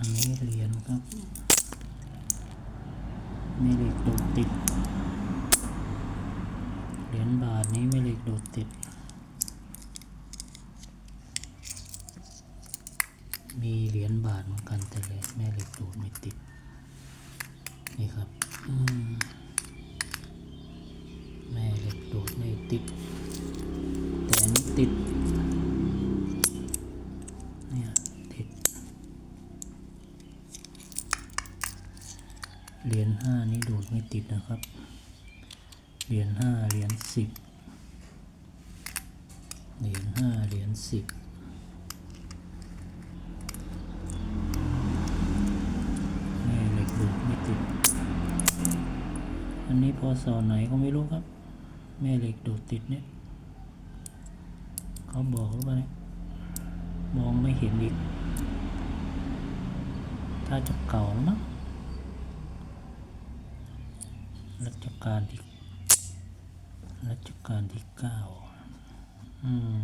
อันนี้เหรียญครับไม่เหล็กโดดติด เหรียญบาทนี้ไม่เหล็กโดดติด มีเหรียญบาทเหมือนกันแต่เลยแม่เหล็กโดดไม่ติด นี่ครับแม่เหล็กโดดไม่ติด แต่นี้ติด เหรียญห้านี้ดูดไม่ติดนะครับ เหรียญห้าเหรียญสิบเหรียญห้าเหรียญสิบแม่เหล็กดูดไม่ติด อันนี้พอสอไหนก็ไม่รู้ครับ แม่เหล็กดูดติดเนี่ย เขาบอกหรือเปล่าเนี่ยมองไม่เห็นอีก ถ้าจะเก่าแล้วมั้ง รัชกาลที่รัชกาลที่เก้าอืม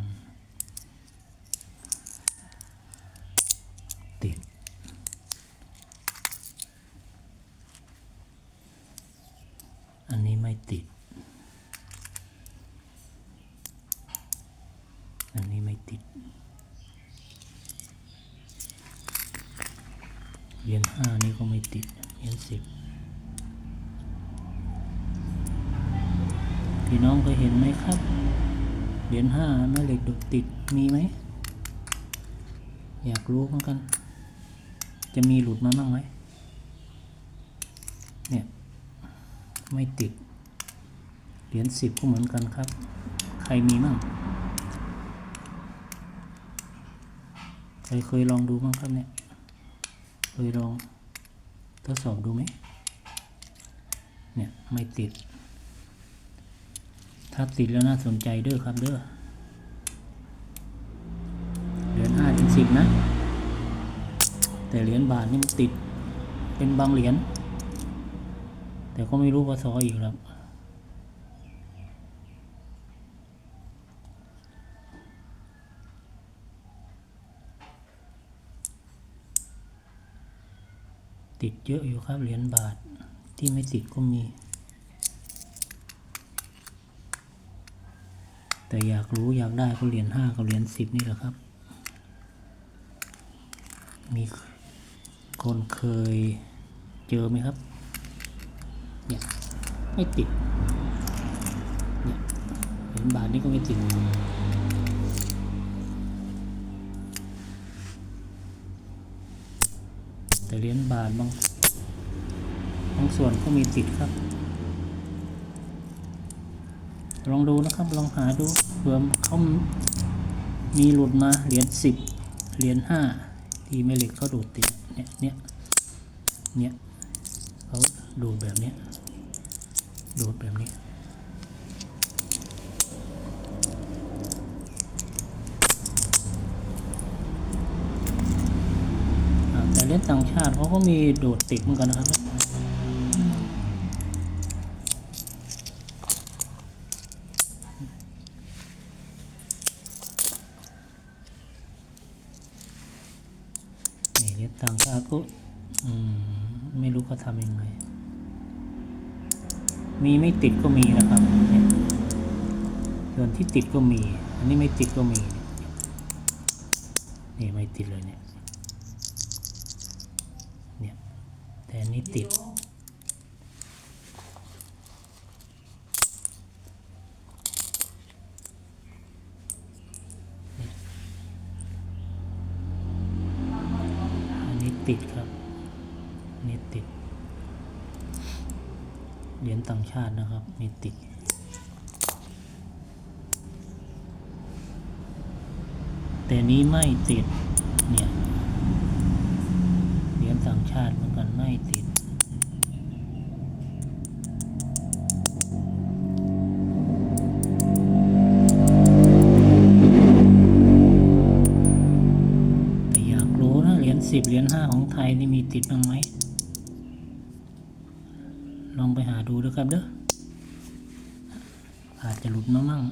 ติดอันนี้ไม่ติด อันนี้ไม่ติด เหรียญห้านี่ก็ไม่ติด เหรียญสิบ พี่น้องเคยเห็นไหมครับ เหรียญห้าแม่เหล็กดูดติดมีไหม อยากรู้เหมือนกัน จะมีหลุดมาบ้างไหมเนี่ยไม่ติด เหรียญสิบก็เหมือนกันครับ ใครมีมั่งใครเคยลองดูบ้างครับเนี่ย เคยลองทดสอบดูไหมเนี่ย ไม่ติด ถ้าติดแล้วน่าสนใจเด้อครับเด้อเหรียญห้าถึงสิบนะ แต่เหรียญบาทนี่มันติดเป็นบางเหรียญแต่ก็ไม่รู้ว่าซออีกครับติดเยอะอยู่ครับเหรียญบาทที่ไม่ติดก็มี แต่อยากรู้อยากได้ก็เหรียญห้ากับเหรียญสิบนี่แหละครับ มีคนเคยเจอไหมครับเนี่ยไม่ติดเนี่ยเหรียญบาทนี่ก็ไม่ติดแต่เหรียญบาทบางบางส่วนก็มีติดครับ ลองดูนะครับ ลองหาดูเผื่อเขามีหลุดมาเหรียญสิบเหรียญห้าที่แม่เหล็กเขาดูดติดเนี่ยเนี่ยเนี่ยเขาดูดแบบนี้ดูดแบบนี้แต่เหรียญต่างชาติเขาก็มีโดดติดเหมือนกันนะครับ ต่างชาติก็อืมไม่รู้เขาทำยังไง มีไม่ติดก็มีนะครับเนี่ยส่วนที่ติดก็มี อันนี้ไม่ติดก็มี นี่ไม่ติดเลยเนี่ย เนี่ย แต่อันนี้ติด ติดครับ นี่ติด เหรียญต่างชาตินะครับมีติดแต่นี้ไม่ติด เนี่ย เหรียญต่างชาติเหมือนกันไม่ติด สิบเหรียญห้าของไทยนี่มีติดบ้างไหม ลองไปหาดูด้วยครับเด้ออาจจะหลุดมามั่ง